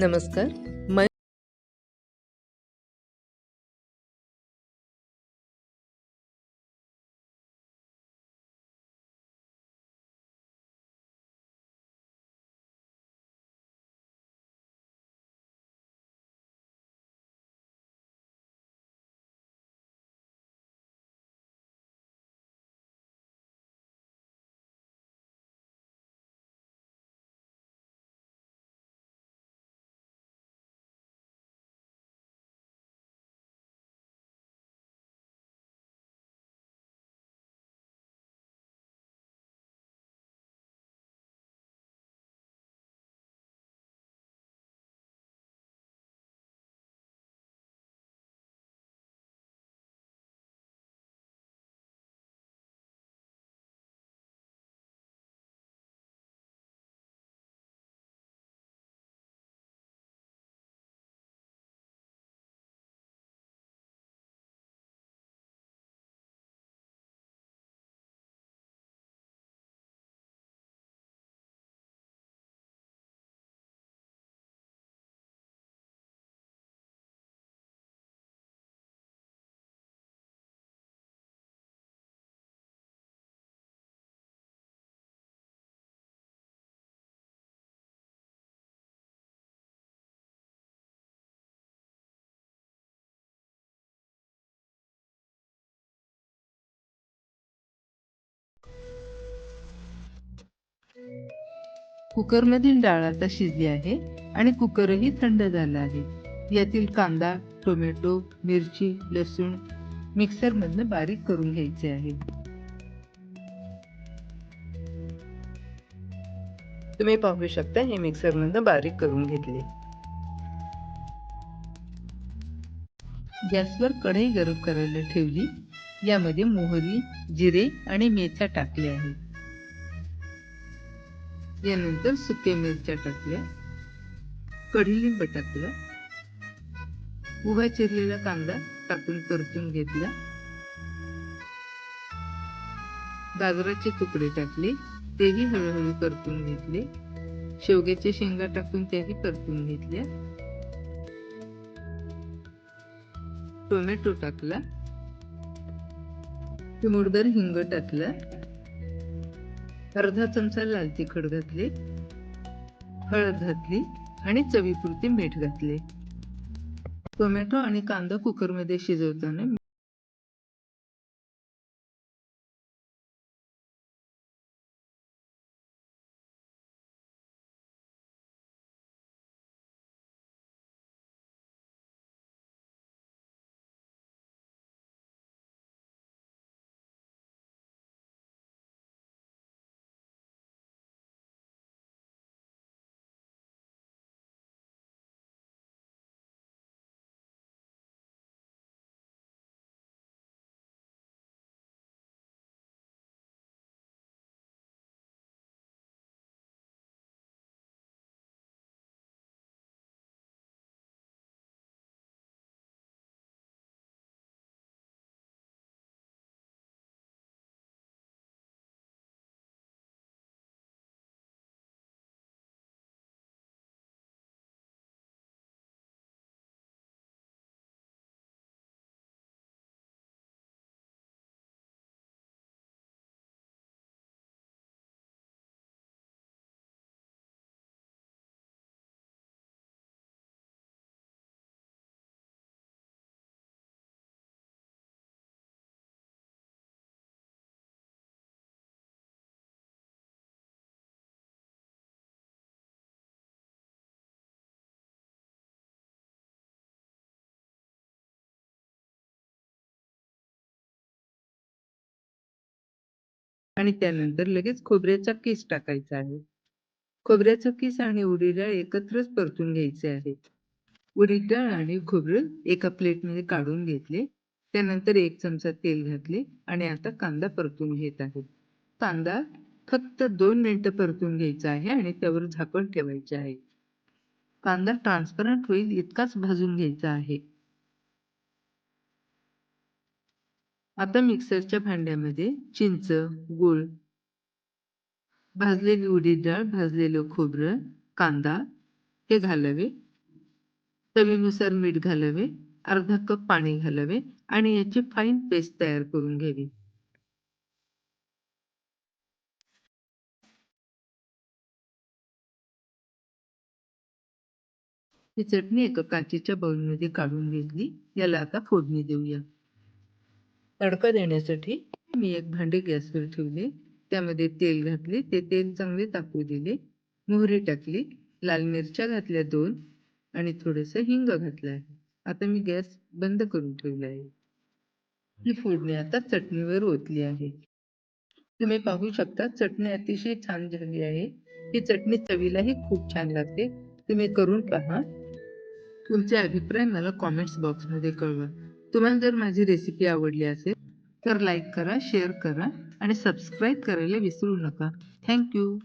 नमस्कार कुकरमधील डाळ आता शिजली आहे आणि कुकरही थंड झाला आहे. यातील कांदा टोमॅटो मिरची लसूण मिक्सरमधनं बारीक करून घ्यायचे आहे. तुम्ही पाहू शकता हे मिक्सरमधनं बारीक करून घेतले. गॅसवर कढई गरम करायला ठेवली. यामध्ये मोहरी जिरे आणि मेथ्या टाकले आहेत. यानंतर सुके मिरच्या टाकल्या कढीलिंब टाकलं उभा चिरलेला कांदा टाकून परतून घेतला गाजराचे तुकडे टाकले तेही हळूहळू परतून घेतले शेवग्याचे शेंगा टाकून त्याही परतून घेतल्या टोमॅटो टाकला चिमुडभर हिंग टाकला अर्धा चमचा लाल तिखट घातले हळद घातली आणि चवीपुरती मीठ घातले. टोमॅटो आणि कांदा कुकरमध्ये शिजवताना आणि त्यानंतर लगेच खोबऱ्याचा किस टाकायचा आहे. खोबऱ्याचा किस आणि उडीद डाळ एकत्रच परतून घ्यायचे आहे उडीद डाळ आणि खोबरं एका प्लेटमध्ये काढून घेतले. त्यानंतर एक चमचा तेल घातले आणि आता कांदा परतून घेत आहे. कांदा फक्त दोन मिनिटं परतून घ्यायचा आहे आणि त्यावर झाकण ठेवायचे आहे. कांदा ट्रान्सपरंट होईल इतकाच भाजून घ्यायचा आहे. आता मिक्सरच्या भांड्यामध्ये चिंच गूळ भाजलेली उडीद डाळ भाजलेलं खोबरं कांदा हे घालावे. चवीनुसार मीठ घालावे अर्धा कप पाणी घालावे आणि याची फाईन पेस्ट तयार करून घ्यावी. ही चटणी एका काचेच्या बाउलमध्ये काढून घेतली. याला आता फोडणी देऊया. तडका देण्यासाठी मी एक भांडे गॅसवर ठेवले. त्यामध्ये तेल घातले. ते तेल चांगले तापू दिले. मोहरी टाकली. लाल मिरच्या घातल्या दोन आणि थोडंसं हिंग घातलं आहे. आता मी गॅस बंद करून ठेवला आहे. ही फोडणी आता चटणीवर ओतली आहे. तुम्ही पाहू शकता चटणी अतिशय छान झाली आहे. ही चटणी चवीलाही खूप छान लागते. तुम्ही करून पहा. तुमचे अभिप्राय मला कॉमेंट्स बॉक्समध्ये कळवा. तुम्हाला जर माझी रेसिपी आवडली असेल तर लाईक करा शेअर करा आणि सबस्क्राईब करायला विसरू नका. थँक्यू